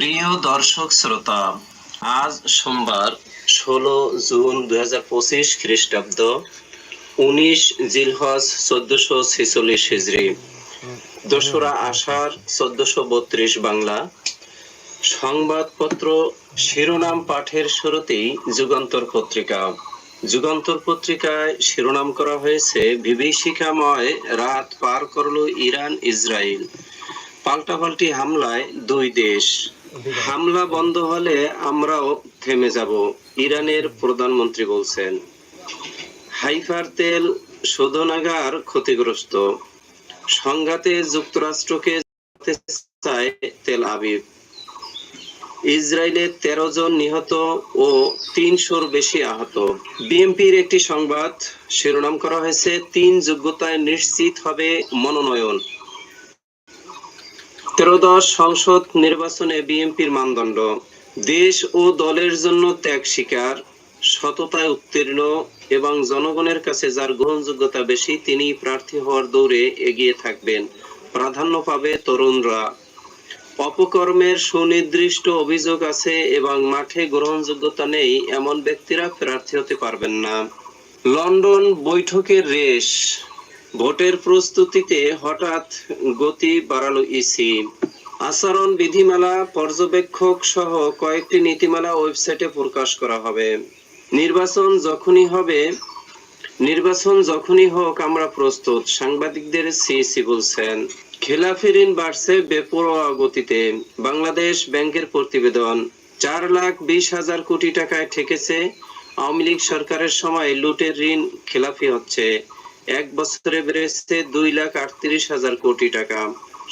প্রিয় দর্শক শ্রোতা, আজ সোমবার ষোলো জুন দুই হাজার পঁচিশ খ্রিস্টাব্দ উনিশ জিলহজ চোদ্দশো ছেচল্লিশ হিজড়ি। দোসরা আষাঢ় চোদ্দশো বত্রিশ বাংলা। সংবাদপত্র শিরোনাম পাঠের শুরুতেই যুগান্তর পত্রিকা। যুগান্তর পত্রিকায় শিরোনাম করা হয়েছে, বিভীষিকাময় রাত পার করল ইরান ইসরায়েল পাল্টাপাল্টি হামলায় দুই দেশ। হামলা বন্ধ হলে আমরাও থেমে যাব, ইরানের প্রধানমন্ত্রী বলছেন। হাইফার তেল শোধনাগার ক্ষতিগ্রস্ত। সংঘাতে যুক্তরাষ্ট্রকে তেল আবিব। ইসরায়েলে তেরো জন নিহত ও তিনশোর বেশি আহত। বিএনপির একটি সংবাদ, শিরোনাম করা হয়েছে, তিন যোগ্যতায় নিশ্চিত হবে মনোনয়ন। ত্রয়োদশ সংসদ নির্বাচনে বিএনপির মানদণ্ড। দেশ ও দলের জন্য ত্যাগ স্বীকার, সততায় উত্তীর্ণ এবং জনগণের কাছে যার গ্রহণযোগ্যতা বেশি তিনি প্রার্থী হওয়ার দৌড়ে এগিয়ে থাকবেন। প্রাধান্য পাবে তরুণরা। অপকর্মের সুনির্দিষ্ট অভিযোগ আছে এবং মাঠে গ্রহণযোগ্যতা নেই এমন ব্যক্তিরা প্রার্থী হতে পারবেন না। লন্ডন বৈঠকের রেশ। ভোটের প্রস্তুতিতে হঠাৎ গতি বাড়ালো ইসি। আচরণ, বিধিমালা, পর্যবেক্ষক সহ কয়েকটি নীতিমালা ওয়েবসাইটে প্রকাশ করা হবে। নির্বাচন যখনই হবে, নির্বাচন যখনই হোক, আমরা প্রস্তুত, সাংবাদিকদের সিইসি বলছেন। খেলাফি ঋণ বাড়ছে বেপরোয়া গতিতে। বাংলাদেশ ব্যাংকের প্রতিবেদন, চার লাখ বিশ হাজার কোটি টাকায় ঠেকেছে। আওয়ামী লীগ সরকারের সময় লুটের ঋণ খেলাফি হচ্ছে। এক বছরে বেড়েছে দুই লাখ আটত্রিশ হাজার কোটি টাকা।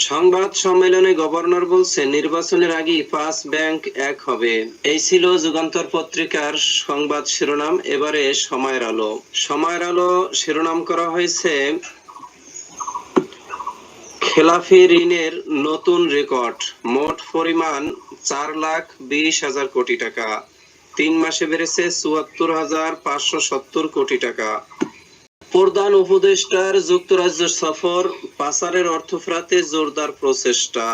সংবাদ সম্মেলনে গভর্নর বলছে নির্বাচনের আগেই পাঁচ ব্যাংক এক হবে। এই ছিল যুগান্তর পত্রিকার সংবাদ শিরোনাম। এবারে সময়ের আলো। সময়ের আলো শিরোনাম করা হয়েছে, খেলাফি ঋণের নতুন রেকর্ড। মোট পরিমাণ চার লাখ বিশ হাজার কোটি টাকা। তিন মাসে বেড়েছে চুয়াত্তর হাজার পাঁচশো সত্তর কোটি টাকা। প্রধান উপদেষ্টার যুক্তরাজ্য সফর পাচারের অর্থ ফেরাতে জোরদার প্রচেষ্টা।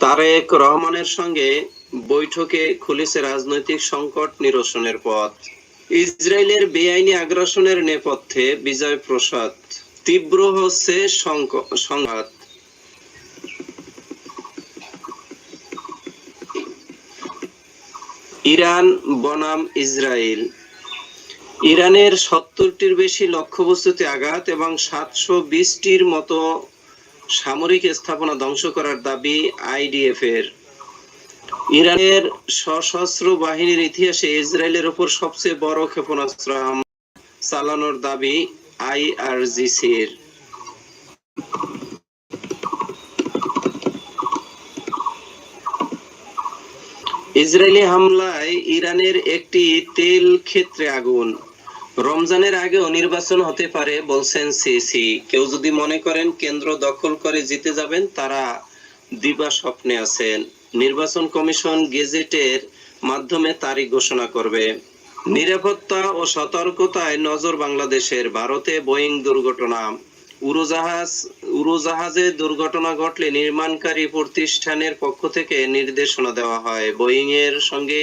তারেক রহমানের সঙ্গে বৈঠকে খুলেছে রাজনৈতিক সংকট নিরসনের পথ। ইসরায়েলের বেআইনি আগ্রাসনের নেপথ্যে বিজয় প্রসাদ। তীব্র হচ্ছে সংঘাত। ইরান বনাম ইসরায়েল। ইরানের সত্তরটির বেশি লক্ষ্যবস্তুতে আঘাত এবং সাতশো বিশটির মতো সামরিক স্থাপনা ধ্বংস করার দাবি আইডিএফ এর ইরানের সশস্ত্র বাহিনীর ইতিহাসে ইসরায়েলের উপর সবচেয়ে বড় ক্ষেপণাস্ত্র চালানোর দাবি আইআরজিসির। ইসরায়েলি হামলায় ইরানের একটি তেল ক্ষেত্রে আগুন। রমজানের আগেও নির্বাচন হতে পারে বলছেন সিসি কেউ যদি মনে করেন কেন্দ্র দখল করে জিতে যাবেন, তারা দিবা স্বপ্নে আছেন। নির্বাচন কমিশন গেজেটের মাধ্যমে তারিখ ঘোষণা করবে। নিরাপত্তা ও সতর্কতায় নজর বাংলাদেশের। ভারতে বোয়িং দুর্ঘটনা। উড়োজাহাজ, উড়োজাহাজে দুর্ঘটনা ঘটলে নির্মাণকারী প্রতিষ্ঠানের পক্ষ থেকে নির্দেশনা দেওয়া হয়। বোয়িং এর সঙ্গে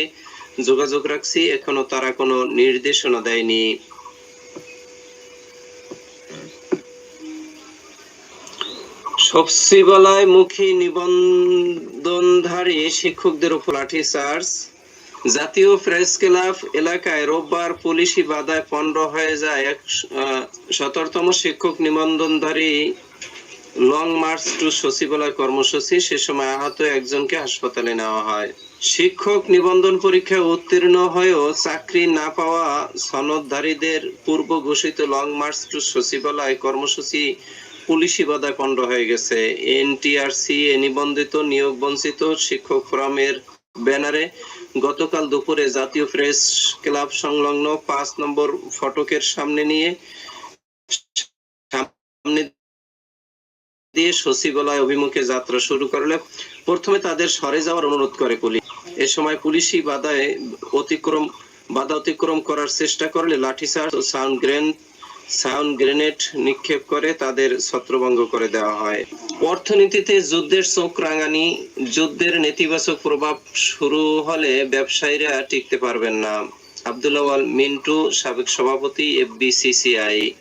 যোগাযোগ রাখছি, এখনও তারা কোনো নির্দেশনা দেয়নি। সবসিবালায় মুখী নিবন্ধনধারী শিক্ষকদের উপর লাঠিচার্জ জাতীয় প্রেস ক্লাব এলাকায় রোববার পুলিশি বাধায় পণ্ড হয়ে যায় এক সতর্কতম শিক্ষক নিবন্ধনধারী লং মার্চ টু সচিবালয় কর্মসূচি। সে সময় আহত একজনকে হাসপাতালে নেওয়া হয়। শিক্ষক নিবন্ধন পরীক্ষায় উত্তীর্ণ হয়েও চাকরি না পাওয়া সনদধারীদের পূর্ব ঘোষিত লং মার্চ টু সচিবালয় কর্মসূচি পুলিশি বাধায় পণ্ড হয়ে গেছে। এনটিআরসি এ নিবন্ধিত নিয়োগ বঞ্চিত শিক্ষক ফোরামের ব্যানারে গতকাল দুপুরে জাতীয় প্রেস ক্লাব সংলগ্ন পাঁচ নম্বর ফটকের সামনে নিয়ে সামনে দিয়ে সচিবালয় অভিমুখে যাত্রা শুরু করলে প্রথমে তাদের সরে যাওয়ার অনুরোধ করে পুলিশ। এ সময় পুলিশি বাধায় অতিক্রম, বাধা অতিক্রম করার চেষ্টা করলে লাঠিচার্জ সাউন্ড গ্রেন, সাউন্ড গ্রেনেড নিক্ষেপ করে তাদের ছত্রভঙ্গ করে দেওয়া হয়। অর্থনীতিতে যুদ্ধের চোখ রাঙানি, যুদ্ধের নেতিবাচক প্রভাব শুরু হলে ব্যবসায়ীরা টিকতে পারবেন না। আব্দুল্লাহ আল মিন্টু, সাবেক সভাপতি, এফবিসিসিআই।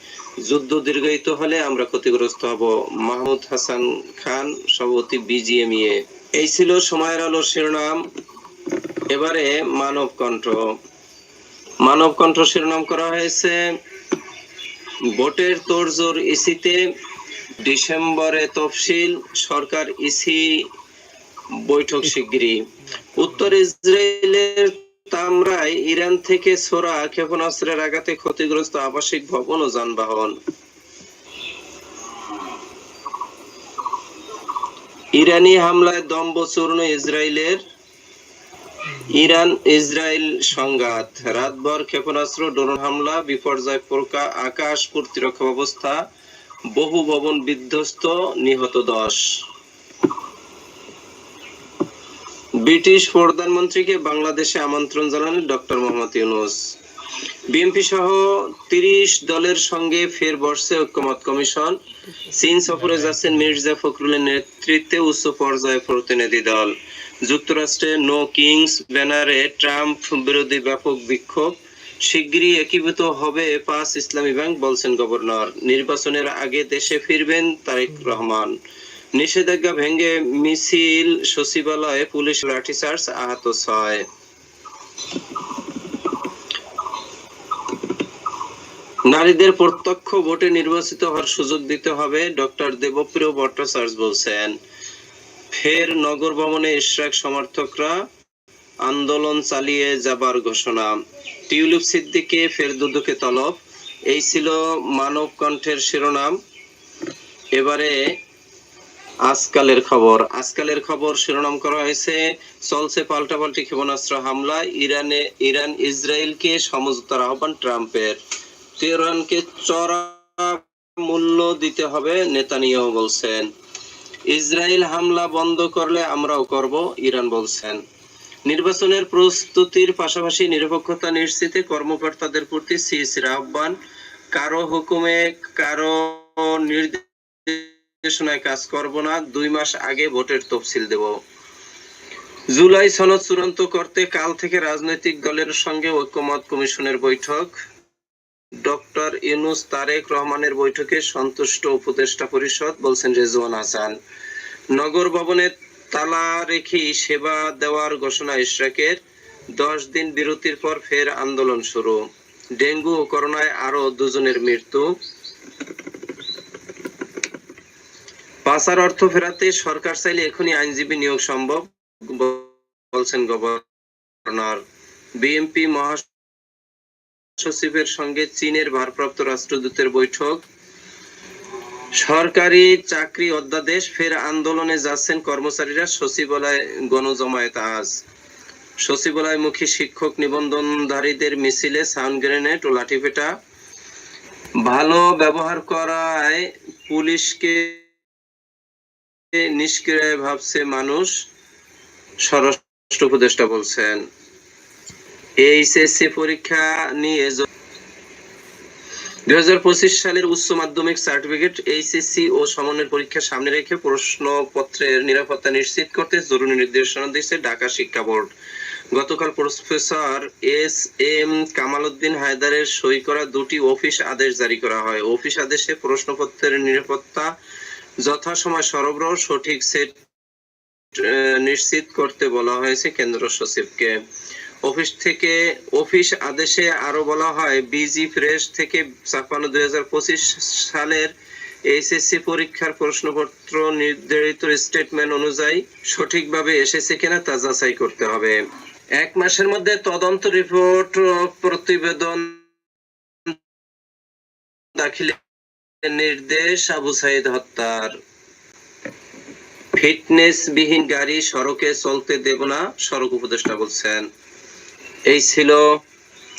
যুদ্ধ দীর্ঘায়িত হলে আমরা ক্ষতিগ্রস্ত হব। মাহমুদ হাসান খান, সভাপতি বিজিএমইএ। এই ছিল সময়ের আলোর শিরোনাম। এবারে মানব কণ্ঠ মানব কণ্ঠ শিরোনাম করা হয়েছে, ভোটের তোড়জোড় ইসিতে ডিসেম্বরে তফসিল, সরকার ইসি বৈঠক শিগগিরই। উত্তর ইসরায়েলের তামরায় ইরান থেকে ছোড়া ক্ষেপণাস্ত্রের আঘাতে ক্ষতিগ্রস্ত আবাসিক ভবন ও যানবাহন। ইরানি হামলায় দম্ব চূর্ণ ইসরায়েলের ইরান ইসরায়েল সংঘাত। রাতভর ক্ষেপণাস্ত্র, ড্রোন হামলা, বিপর্যয় প্রকা, আকাশ প্রতিরক্ষা ব্যবস্থা, বহু ভবন বিধ্বস্ত, নিহত দশ। ব্রিটিশ প্রধানমন্ত্রীকে বাংলাদেশে আমন্ত্রণ জানালেন ডক্টর মোহাম্মদ ইউনুস। বিএনপি সহ তিরিশ দলের সঙ্গে ফের বসছে ঐক্যমত কমিশন। চীন সফরে যাচ্ছেন মির্জা ফখরুলের নেতৃত্বে উচ্চ পর্যায়ে প্রতিনিধি দল। যুক্তরাষ্ট্রে নো কিংস ব্যানারে ট্রাম্প বিরোধী ব্যাপক বিক্ষোভ। শিগগিরই একীভূত হবে পাঁচ ইসলামী ব্যাংক, বলছেন গভর্নর। নির্বাচনের আগে দেশে ফিরবেন তারেক রহমান। নিষেধাজ্ঞা ভেঙে মিছিল, সচিবালয়ে পুলিশ লাঠিচার্জ আহত ছয়। নারীদের প্রত্যক্ষ ভোটে নির্বাচিত হওয়ার সুযোগ দিতে হবে, ডক্টর দেবপ্রিয় ভট্টাচার্য বলছেন। ফের নগর ভবনে ইশরাক সমর্থকরা আন্দোলন চালিয়ে যাবার ঘোষণা। টিউলিপ সিদ্দিকে ফের দুদকে তলব। এই ছিল মানব কণ্ঠের শিরোনাম। এবারে আজকালের খবর। আজকালের খবর শিরোনাম করা হয়েছে, চলছে পাল্টাপাল্টি ক্ষেপণাস্ত্র হামলা। ইরানে, ইরান, ইসরায়েলকে সমঝোতার আহ্বান ট্রাম্পের। তেহরানকে চড়া মূল্য দিতে হবে, নেতানিয়াহু বলছেন। ইসরায়েল হামলা বন্ধ করলে আমরাও করব, ইরান বলছেন। নির্বাচনের প্রস্তুতির পাশাপাশি নিরপেক্ষতা নিশ্চিতে কর্মকর্তাদের প্রতি সিএসির আহ্বান, কারও হুকুমে, কারও নির্দেশনায় কাজ করব না, দুই মাস আগে ভোটের তফসিল দেব। জুলাই সনদ চূড়ান্ত করতে কাল থেকে রাজনৈতিক দলের সঙ্গে ঐক্যমত কমিশনের বৈঠক। ডক্টর ইউনুস তারেক রহমানের বৈঠকে সন্তুষ্ট উপদেষ্টা পরিষদ বলছেন রেজওয়ান হাসান। নগর ভবনে তালা রেখে সেবা দেওয়ার ঘোষণা ইশরাকের। দশ দিন বিরতির পর ফের আন্দোলন শুরু। ডেঙ্গু ও করোনায় আরও দুজনের মৃত্যু। পাচার অর্থ ফেরাতে সরকার চাইলে এখনই আইনজীবী নিয়োগ সম্ভব, বলছেন গভর্নর। বিএমপি বিএনপি মহাসচিবের সঙ্গে চীনের ভারপ্রাপ্ত রাষ্ট্রদূতের বৈঠক। সরকারি চাকরি অধ্যাদেশ, ফের আন্দোলনে যাচ্ছেন কর্মচারীরা। সচিবালয় গণজমায়েত আজ। সচিবালয়মুখী শিক্ষক নিবন্ধনধারীদের মিছিলে সাউন্ড গ্রেনেড ও লাঠিপেটা। ভালো ব্যবহার করায় পুলিশকে নিষ্ক্রিয় ভাবছে মানুষ। স্বরাষ্ট্র উপদেষ্টা বলছেন। এইচএসসি পরীক্ষা নিয়ে দুই হাজার পঁচিশ সালের উচ্চ মাধ্যমিক সার্টিফিকেট এইচএসসি ও সমন্বয় পরীক্ষা সামনে রেখে প্রশ্নপত্রের নিরাপত্তা নিশ্চিত করতে জরুরি নির্দেশনা দিয়েছে ঢাকা শিক্ষা বোর্ড। গতকাল professor S M Kamal Uddin হায়দারের সই করা দুটি অফিস আদেশ জারি করা হয়। অফিস আদেশে প্রশ্নপত্রের নিরাপত্তা যথাসময় সরবরাহ সঠিক সেট নিশ্চিত করতে বলা হয়েছে কেন্দ্র সচিবকে। অফিস থেকে অফিস আদেশে আরও বলা হয় বিজি ফ্রেশ থেকে ছাপ্পান্ন দুই সালের এইচএসসি পরীক্ষার প্রশ্নপত্র নির্ধারিত স্টেটমেন্ট অনুযায়ী সঠিকভাবে এসেছে কিনা তা যাচাই করতে হবে। এক মাসের মধ্যে তদন্ত রিপোর্ট প্রতিবেদন দাখিলের নির্দেশ আবু সাইদ হত্যার। ফিটনেস বিহীন গাড়ি সড়কে চলতে দেব না, সড়ক উপদেষ্টা বলছেন। এই ছিল